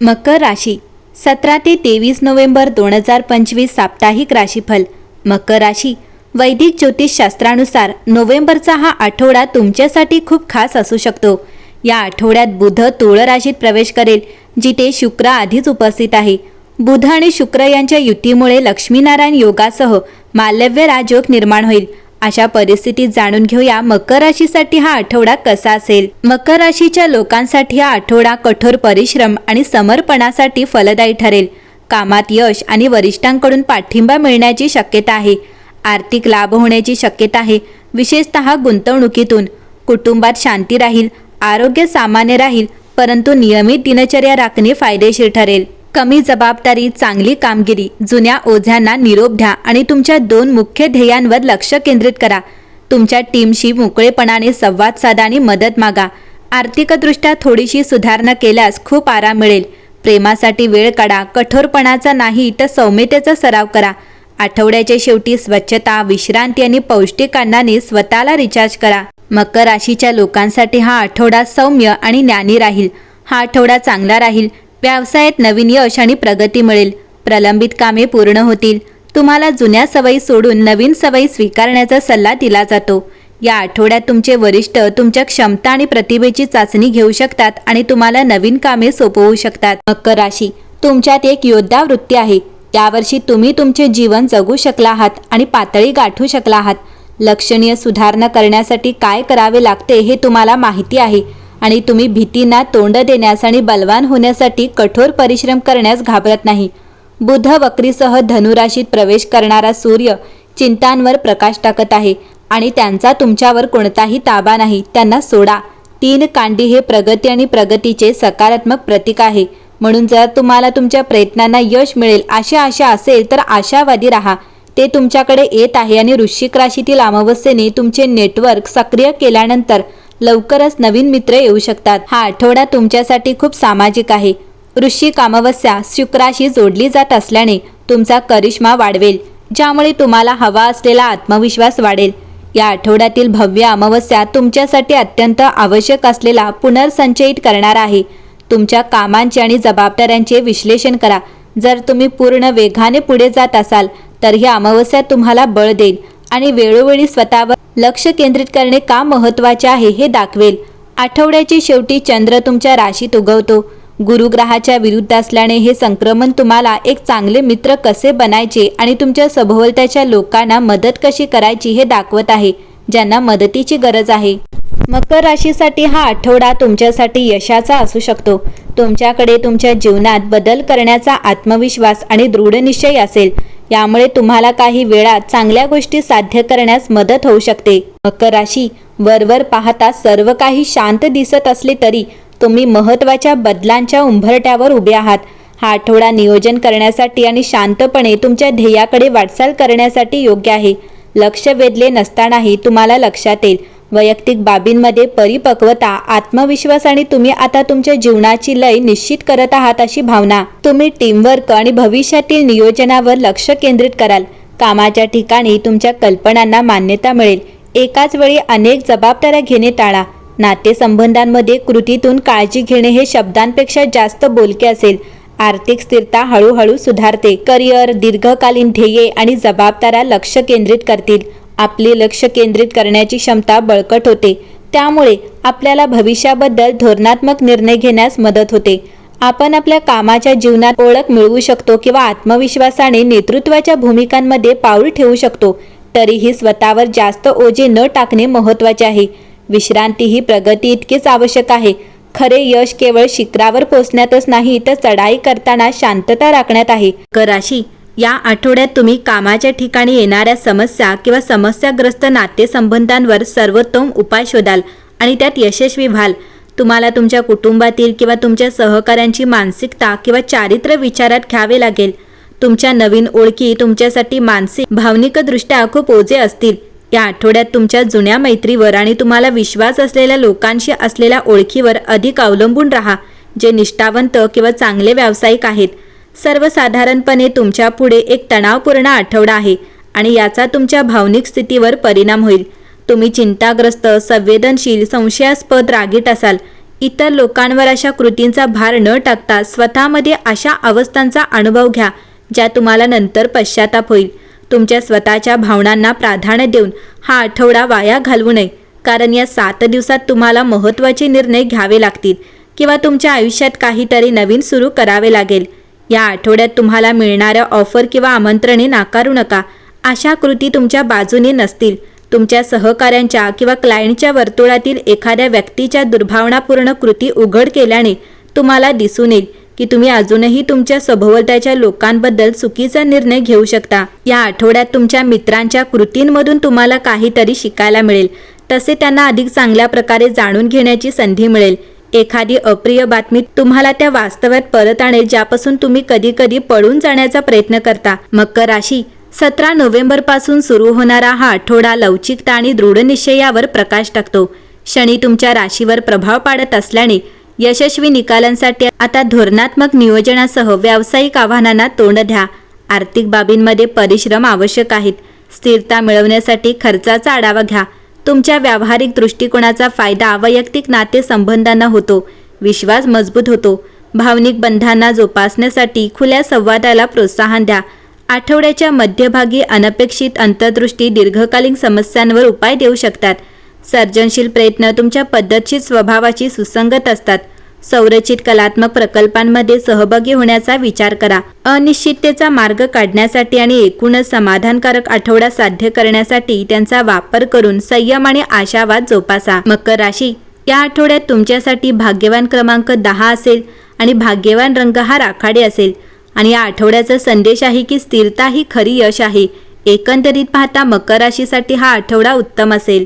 मकर राशी. सतरा ते तेवीस नोव्हेंबर दोन हजार पंचवीस साप्ताहिक राशीफल. मकर राशी. वैदिक ज्योतिषशास्त्रानुसार नोव्हेंबरचा हा आठवडा तुमच्यासाठी खूप खास असू शकतो. या आठवड्यात बुध तुळ राशीत प्रवेश करेल जिथे शुक्र आधीच उपस्थित आहे. बुध आणि शुक्र यांच्या युतीमुळे लक्ष्मीनारायण योगासह मालव्य राजयोग निर्माण होईल. अशा परिस्थितीत जाणून घेऊया मकर राशीसाठी हा आठवडा कसा असेल. मकर राशीच्या लोकांसाठी हा आठवडा कठोर परिश्रम आणि समर्पणासाठी फलदायी ठरेल. कामात यश आणि वरिष्ठांकडून पाठिंबा मिळण्याची शक्यता आहे. आर्थिक लाभ होण्याची शक्यता आहे. विशेषतः गुंतवणुकीतून. कुटुंबात शांती राहील आरोग्य सामान्य राहील परंतु नियमित दिनचर्या राखणे फायदेशीर ठरेल. कमी जबाबदारी चांगली कामगिरी जुन्या ओझ्यांना निरोप द्या आणि तुमच्या दोन मुख्य ध्येयांवर लक्ष केंद्रित करा. तुमच्या टीमशी मोकळेपणाने संवाद साधा आणि मदत मागा. आर्थिकदृष्ट्या थोडीशी सुधारणा केल्यास खूप आराम मिळेल. प्रेमासाठी वेळ काढा कठोरपणाचा नाही तर सौम्यतेचा सराव करा. आठवड्याच्या शेवटी स्वच्छता विश्रांती आणि पौष्टिक अन्नाने स्वतःला रिचार्ज करा. मकर राशीच्या लोकांसाठी हा आठवडा सौम्य आणि ज्ञानी राहील. हा आठवडा चांगला राहील. व्यवसायात नवीन यश आणि प्रगती मिळेल. प्रलंबित कामे पूर्ण होतील. तुम्हाला जुन्या सवयी सोडून नवीन सवयी स्वीकारण्याचा सल्ला दिला जातो. या आठवड्यात तुमचे वरिष्ठ तुमच्या क्षमता आणि प्रतिभेची चाचणी घेऊ शकतात आणि तुम्हाला नवीन कामे सोपवू शकतात. मकर राशी. तुमच्यात एक योद्धा वृत्ती आहे. यावर्षी तुम्ही तुमचे जीवन जगू शकला आहात आणि पातळी गाठू शकला आहात. लक्षणीय सुधारणा करण्यासाठी काय करावे लागते हे तुम्हाला माहिती आहे. आणि तुम्ही भीतींना तोंड देण्यास आणि बलवान होण्यासाठी कठोर परिश्रम करण्यास घाबरत नाही. बुध वक्रीसह धनुराशीत प्रवेश करणारा सूर्य चिंतांवर प्रकाश टाकत आहे आणि त्यांचा तुमच्यावर कोणताही ताबा नाही. त्यांना सोडा. तीन कांडी हे प्रगती आणि प्रगतीचे सकारात्मक प्रतीक आहे. म्हणून जर तुम्हाला तुमच्या प्रयत्नांना यश मिळेल अशी आशा असेल तर आशावादी राहा. ते तुमच्याकडे येत आहे आणि वृश्चिक राशीतील अमावस्येने तुमचे नेटवर्क सक्रिय केल्यानंतर लवकरच नवीन मित्र येऊ शकतात. हा आठवडा तुमच्यासाठी खूप सामाजिक आहे. वृश्चिक अमावस्या शुक्राशी जोडली जात असल्याने तुमचा करिश्मा वाढवेल ज्यामुळे तुम्हाला हवा असलेला आत्मविश्वास वाढेल. या आठवड्यातील भव्य अमावस्या तुमच्यासाठी अत्यंत आवश्यक असलेला पुनर्संचयित करणार आहे. तुमच्या कामांचे आणि जबाबदाऱ्यांचे विश्लेषण करा. जर तुम्ही पूर्ण वेगाने पुढे जात असाल तर ही अमावस्या तुम्हाला बळ देईल. आणि वेळोवेळी स्वतःवर लक्ष केंद्रित करणे का महत्त्वाचे आहे हे दाखवेल. आठवड्याचे शेवटी चंद्र तुमच्या राशीत उगवतो. गुरुग्रहाच्या विरुद्ध असल्याने हे संक्रमण तुम्हाला एक चांगले मित्र कसे बनायचे आणि तुमच्या सभोवताच्या लोकांना मदत कशी करायची हे दाखवत आहे ज्यांना मदतीची गरज आहे. मकर राशीसाठी हा आठवडा तुमच्यासाठी यशाचा असू शकतो. तुमच्याकडे तुमच्या जीवनात बदल करण्याचा आत्मविश्वास आणि दृढनिश्चय असेल. यामुळे तुम्हाला काही वेळा चांगल्या गोष्टी साध्य करण्यास मदत होऊ शकते. मकर राशी वरवर पाहता सर्व काही शांत दिसत असले तरी तुम्ही महत्त्वाच्या बदलांच्या उंभरट्यावर उभे आहात. हा आठवडा नियोजन करण्यासाठी आणि शांतपणे तुमच्या ध्येयाकडे वाटचाल करण्यासाठी योग्य आहे. लक्ष वेधले नसतानाही तुम्हाला लक्षात येईल. वैयक्तिक बाबींमध्ये परिपक्वता आत्मविश्वास आणि तुम्ही आता तुमच्या जीवनाची लय निश्चित करत आहात अशी भावना. तुम्ही टीमवर्क आणि भविष्यातील नियोजनावर लक्ष केंद्रित कराल. कामाच्या ठिकाणी तुमच्या कल्पनांना मान्यता मिळेल. एकाच वेळी अनेक जबाबदाऱ्या घेणे टाळा. नातेसंबंधांमध्ये कृतीतून काळजी घेणे हे शब्दांपेक्षा जास्त बोलके असेल. आर्थिक स्थिरता हळूहळू सुधारते. करिअर दीर्घकालीन ध्येये आणि जबाबदाऱ्या लक्ष केंद्रित करतील. आपले लक्ष केंद्रित करण्याची क्षमता बळकट होते. त्यामुळे आपल्याला भविष्याबद्दल धोरणात्मक निर्णय घेण्यास मदत होते. आपण आपल्या कामाच्या जीवनात ओळख मिळवू शकतो किंवा आत्मविश्वासाने नेतृत्वाच्या भूमिकांमध्ये पाऊल ठेवू शकतो. तरीही स्वतःवर जास्त ओझे न टाकणे महत्त्वाचे आहे. विश्रांती ही प्रगती इतकीच आवश्यक आहे. खरे यश केवळ शिखरावर पोचण्यातच नाही तर चढाई करताना शांतता राखण्यात आहे. कराशी या आठवड्यात तुम्ही कामाच्या ठिकाणी येणाऱ्या समस्या किंवा समस्याग्रस्त नातेसंबंधांवर सर्वोत्तम उपाय शोधाल आणि त्यात यशस्वी व्हाल. तुम्हाला तुमच्या कुटुंबातील किंवा तुमच्या सहकाऱ्यांची मानसिकता किंवा चारित्र्य विचारात घ्यावे लागेल. तुमच्या नवीन ओळखी तुमच्यासाठी मानसिक भावनिकदृष्ट्या खूप ओझे असतील. या आठवड्यात तुमच्या जुन्या मैत्रीवर आणि तुम्हाला विश्वास असलेल्या लोकांशी असलेल्या ओळखीवर अधिक अवलंबून राहा जे निष्ठावंत किंवा चांगले व्यावसायिक आहेत. सर्वसाधारणपणे तुमच्यापुढे एक तणावपूर्ण आठवडा आहे आणि याचा तुमच्या भावनिक स्थितीवर परिणाम होईल. तुम्ही चिंताग्रस्त संवेदनशील संशयास्पद रागीट असाल. इतर लोकांवर अशा कृतींचा भार न टाकता स्वतःमध्ये अशा अवस्थांचा अनुभव घ्या ज्या तुम्हाला नंतर पश्चाताप होईल. तुमच्या स्वतःच्या भावनांना प्राधान्य देऊन हा आठवडा वाया घालवू नये कारण या सात दिवसात तुम्हाला महत्त्वाचे निर्णय घ्यावे लागतील किंवा तुमच्या आयुष्यात काहीतरी नवीन सुरू करावे लागेल. या आठवड्यात तुम्हाला मिळणाऱ्या ऑफर किंवा आमंत्रणे नाकारू नका. अशा कृती तुमच्या बाजूने नसतील. तुमच्या सहकाऱ्यांच्या किंवा क्लायंटच्या वर्तुळातील एखाद्या व्यक्तीच्या दुर्भावनापूर्ण कृती उघड केल्याने तुम्हाला दिसून येईल की तुम्ही अजूनही तुमच्या सभोवताच्या लोकांबद्दल चुकीचा निर्णय घेऊ शकता. या आठवड्यात तुमच्या मित्रांच्या कृतींमधून तुम्हाला काहीतरी शिकायला मिळेल. तसे त्यांना अधिक चांगल्या प्रकारे जाणून घेण्याची संधी मिळेल. एखादी अप्रिय बातमी तुम्हाला त्या वास्तव्यात परत आणेल ज्यापासून तुम्ही कधी कधी पळून जाण्याचा प्रयत्न करता. मकर राशी सतरा नोव्हेंबरपासून सुरू होणारा हा आठवडा लवचिकता आणि दृढ निश्चयावर प्रकाश टाकतो. शनी तुमच्या राशीवर प्रभाव पाडत असल्याने यशस्वी निकालांसाठी आता धोरणात्मक नियोजनासह व्यावसायिक आव्हानांना तोंड द्या. आर्थिक बाबींमध्ये परिश्रम आवश्यक आहेत. स्थिरता मिळवण्यासाठी खर्चाचा आढावा घ्या. तुमच्या व्यावहारिक दृष्टिकोनाचा फायदा वैयक्तिक नातेसंबंधांना होतो विश्वास मजबूत होतो भावनिक बंधांना जोपासण्यासाठी खुल्या संवादाला प्रोत्साहन द्या. आठवड्याच्या मध्यभागी अनपेक्षित अंतर्दृष्टी दीर्घकालीन समस्यांवर उपाय देऊ शकतात. सर्जनशील प्रयत्न तुमच्या पद्धतशीर स्वभावाची सुसंगत असतात. संरचित कलात्मक प्रकल्पांमध्ये सहभागी होण्याचा विचार करा. अनिश्चिततेचा मार्ग काढण्यासाठी आणि एकूणच समाधानकारक आठवडा साध्य करण्यासाठी त्यांचा वापर करून संयम आणि आशावाद जोपासा. मकर राशी या आठवड्यात तुमच्यासाठी भाग्यवान क्रमांक दहा असेल आणि भाग्यवान रंग हा राखाडी असेल. आणि या आठवड्याचा संदेश आहे की स्थिरता ही खरी यश आहे. एकंदरीत पाहता मकर राशीसाठी हा आठवडा उत्तम असेल.